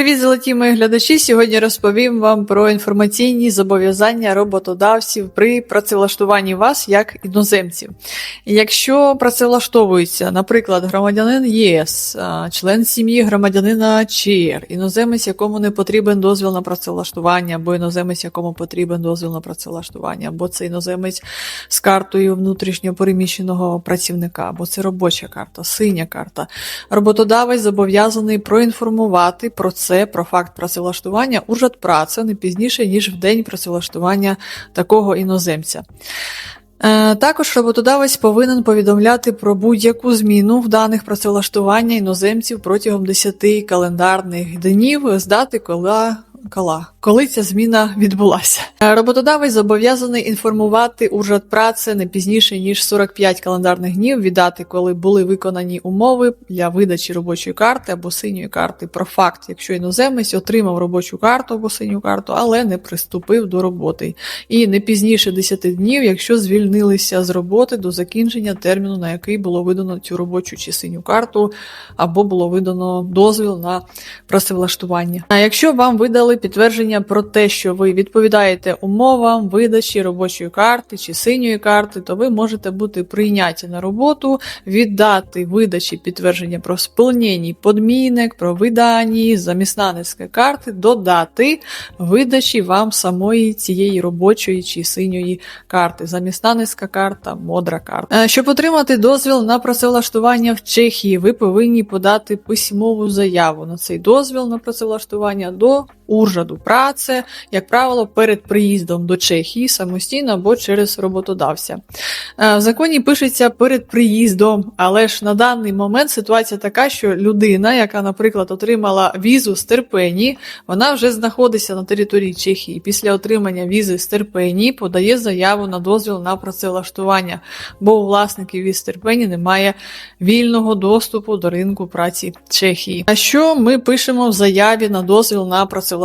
Привіт, золоті мої глядачі! Сьогодні розповім вам про інформаційні зобов'язання роботодавців при працевлаштуванні вас як іноземців. Якщо працевлаштовується, наприклад, громадянин ЄС, член сім'ї громадянина ЧР, іноземець, якому не потрібен дозвіл на працевлаштування, або іноземець, якому потрібен дозвіл на працевлаштування, або це іноземець з картою внутрішньо переміщеного працівника, або це робоча карта, синя карта. Роботодавець зобов'язаний проінформувати про це, про факт працевлаштування Ужгородпраця не пізніше, ніж в день працевлаштування такого іноземця. Е, Також роботодавець повинен повідомляти про будь-яку зміну в даних працевлаштування іноземців протягом 10 календарних днів з дати, коли кола, коли ця зміна відбулася. Е, Роботодавець зобов'язаний інформувати Ужгородпраце не пізніше ніж 45 календарних днів від дати, коли були виконані умови для видачі робочої карти або синьої карти про факт, якщо іноземець отримав робочу карту або синю карту, але не приступив до роботи, і не пізніше 10 днів, якщо звільнилися з роботи до закінчення терміну, на який було видано цю робочу чи синю карту, або було видано дозвіл на працевлаштування. А якщо вам видали підтвердження про те, що ви відповідаєте умовам видачі робочої карти чи синьої карти, то ви можете бути прийняті на роботу, віддати видачі підтвердження про сповнені подмінок, про видані замісна карти, додати видачі вам самої цієї робочої чи синьої карти. Замісна карта, модра карта. Е, Щоб отримати дозвіл на працевлаштування в Чехії, ви повинні подати письмову заяву на цей дозвіл на працевлаштування до Уржаду праце, як правило, перед приїздом до Чехії самостійно або через роботодавця. Е, В законі пишеться перед приїздом, але ж на даний момент ситуація така, що людина, яка, наприклад, отримала візу з Терпені, вона вже знаходиться на території Чехії. Після отримання візи з Терпені подає заяву на дозвіл на працевлаштування, бо у власників віз Терпені немає вільного доступу до ринку праці Чехії. А що ми пишемо в заяві на дозвіл на працевлаштування?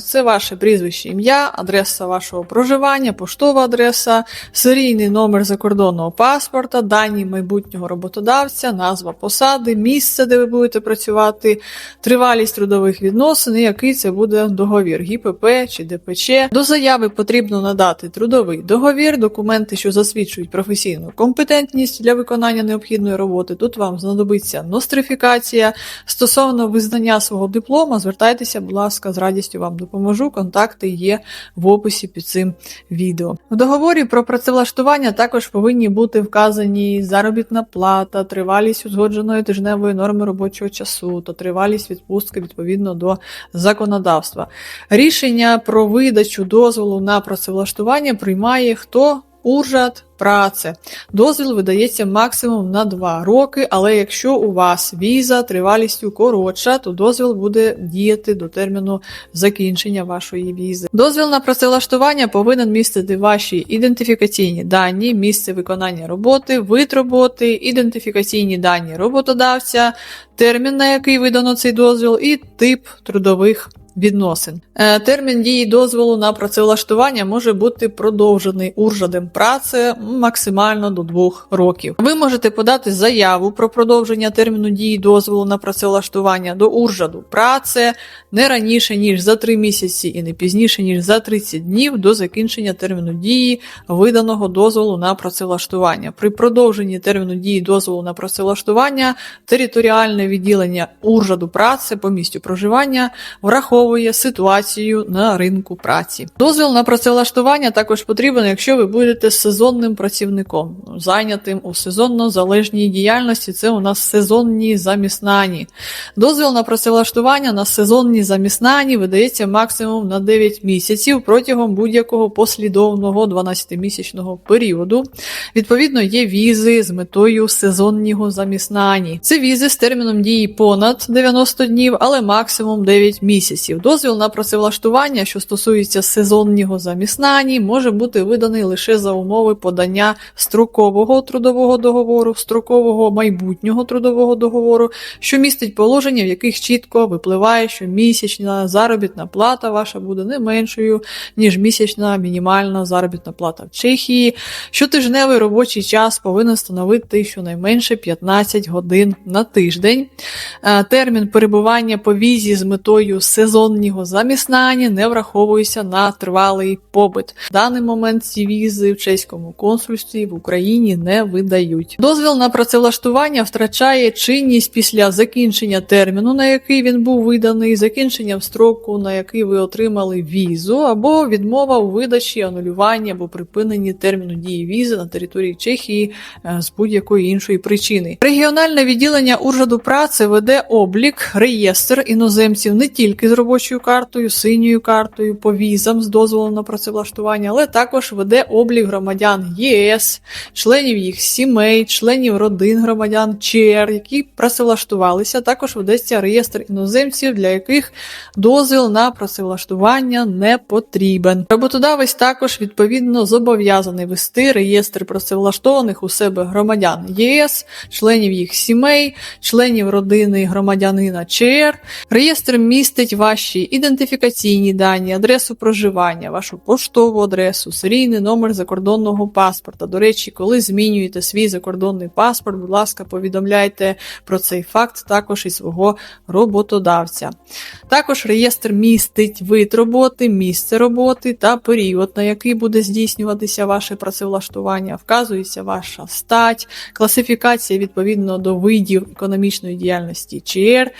Це ваше прізвище, ім'я, адреса вашого проживання, поштова адреса, серійний номер закордонного паспорта, дані майбутнього роботодавця, назва посади, місце, де ви будете працювати, тривалість трудових відносин, і який це буде договір ГІПП чи ДПЧ. До заяви потрібно надати трудовий договір, документи, що засвідчують професійну компетентність для виконання необхідної роботи. Тут вам знадобиться нострифікація. Стосовно визнання свого диплома, звертайтеся, будь ласка, з радістю вам допоможу. Контакти є в описі під цим відео. В договорі про працевлаштування також повинні бути вказані заробітна плата, тривалість узгодженої тижневої норми робочого часу та тривалість відпустки відповідно до законодавства. Рішення про видачу дозволу на працевлаштування приймає хто? Уржад праце. Дозвіл видається максимум на 2 роки, але якщо у вас віза тривалістю коротша, то дозвіл буде діяти до терміну закінчення вашої візи. Дозвіл на працевлаштування повинен містити ваші ідентифікаційні дані, місце виконання роботи, вид роботи, ідентифікаційні дані роботодавця, термін, на який видано цей дозвіл, і тип трудових відносин. Е, Термін дії дозволу на працевлаштування може бути продовжений уржадом праці максимально до двох років. Ви можете подати заяву про продовження терміну дії дозволу на працевлаштування до уржаду праці не раніше ніж за 3 місяці і не пізніше ніж за 30 днів до закінчення терміну дії виданого дозволу на працевлаштування. При продовженні терміну дії дозволу на працевлаштування територіальне відділення уржаду праці по місцю проживання враховує ситуацію на ринку праці. Дозвіл на працевлаштування також потрібен, якщо ви будете сезонним працівником, зайнятим у сезонно залежній діяльності. Це у нас сезонні заміснані. Дозвіл на працевлаштування на сезонні заміснані видається максимум на 9 місяців протягом будь-якого послідовного 12-місячного періоду. Відповідно, є візи з метою сезоннього заміснані. Це візи з терміном дії понад 90 днів, але максимум 9 місяців. Іноземців. Дозвіл на працевлаштування, що стосується сезоннього заміснання, може бути виданий лише за умови подання строкового трудового договору, строкового майбутнього трудового договору, що містить положення, в яких чітко випливає, що місячна заробітна плата ваша буде не меншою, ніж місячна мінімальна заробітна плата в Чехії. Щотижневий робочий час повинен становити щонайменше 15 годин на тиждень. Е, Термін перебування по візі з метою сезоннього заміснання не враховується на тривалий побит. В даний момент ці візи в чеському консульстві в Україні не видають. Дозвіл на працевлаштування втрачає чинність після закінчення терміну, на який він був виданий, закінчення строку, на який ви отримали візу, або відмова у видачі, анулюванні або припиненні терміну дії візи на території Чехії е, з будь-якої іншої причини. Регіональне відділення Уржаду праці веде облік, реєстр іноземців не тільки з робочою картою, синьою картою, по візам з дозволом на працевлаштування, але також веде облік громадян ЄС, членів їх сімей, членів родин громадян ЧР, які працевлаштувалися. Також ведеться реєстр іноземців, для яких дозвіл на працевлаштування не потрібен. Роботодавець також відповідно зобов'язаний вести реєстр працевлаштованих у себе громадян ЄС, членів їх сімей, членів родини громадянина ЧР. Реєстр містить ваші ідентифікаційні дані, адресу проживання, вашу поштову адресу, серійний номер закордонного паспорта. До речі, коли змінюєте свій закордонний паспорт, будь ласка, повідомляйте про цей факт також і свого роботодавця. Також реєстр містить вид роботи, місце роботи та період, на який буде здійснюватися ваше працевлаштування, вказується ваша стать, класифікація відповідно до видів економічної діяльності ЧР, е,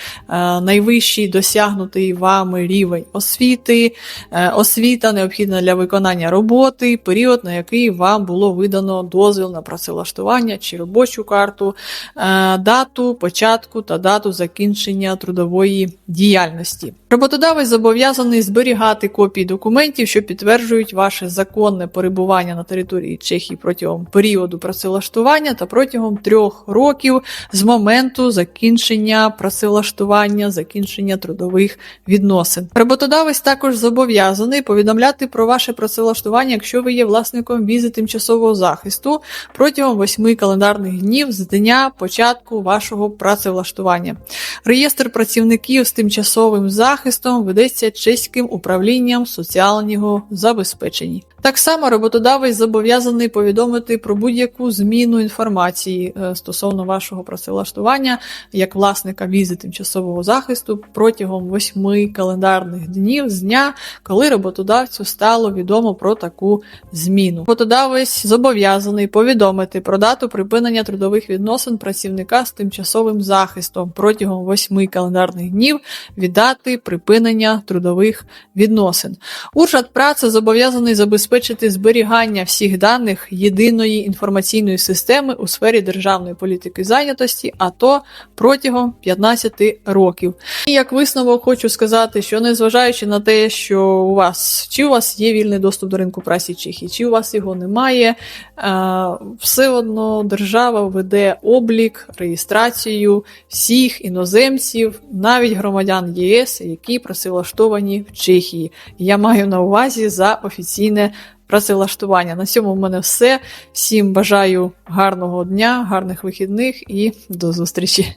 найвищий досягнутий вами рівень освіти, е, освіта необхідна для виконання роботи, період, на який вам було видано дозвіл на працевлаштування чи робочу карту, е, дату початку та дату закінчення трудової діяльності. Роботодавець зобов'язаний зберігати копії документів, що підтверджують ваше законне перебування на території Чехії протягом періоду працевлаштування та протягом трьох років з моменту закінчення працевлаштування, закінчення трудових відносин. Роботодавець також зобов'язаний повідомляти про ваше працевлаштування, якщо ви є власником візи тимчасового захисту протягом восьми календарних днів з дня початку вашого працевлаштування. Реєстр працівників з тимчасовим захистом ведеться чеським управлінням соціального забезпечення. Так само роботодавець зобов'язаний повідомити про будь-яку зміну інформації е, стосовно вашого працевлаштування як власника візи тимчасового захисту протягом восьми календарних днів з дня, коли роботодавцю стало відомо про таку зміну. Роботодавець зобов'язаний повідомити про дату припинення трудових відносин працівника з тимчасовим захистом протягом восьми календарних днів від дати припинення трудових відносин. Уряд праці зобов'язаний забезпечити зберігання всіх даних єдиної інформаційної системи у сфері державної політики зайнятості, а то протягом 15 років. І як висновок хочу сказати, що незважаючи на те, що у вас чи у вас є вільний доступ до ринку праці Чехії, чи у вас його немає, е, все одно держава веде облік, реєстрацію всіх іноземців, навіть громадян ЄС, які працевлаштовані в Чехії. Я маю на увазі за офіційне працевлаштування. На цьому в мене все. Всім бажаю гарного дня, гарних вихідних і до зустрічі!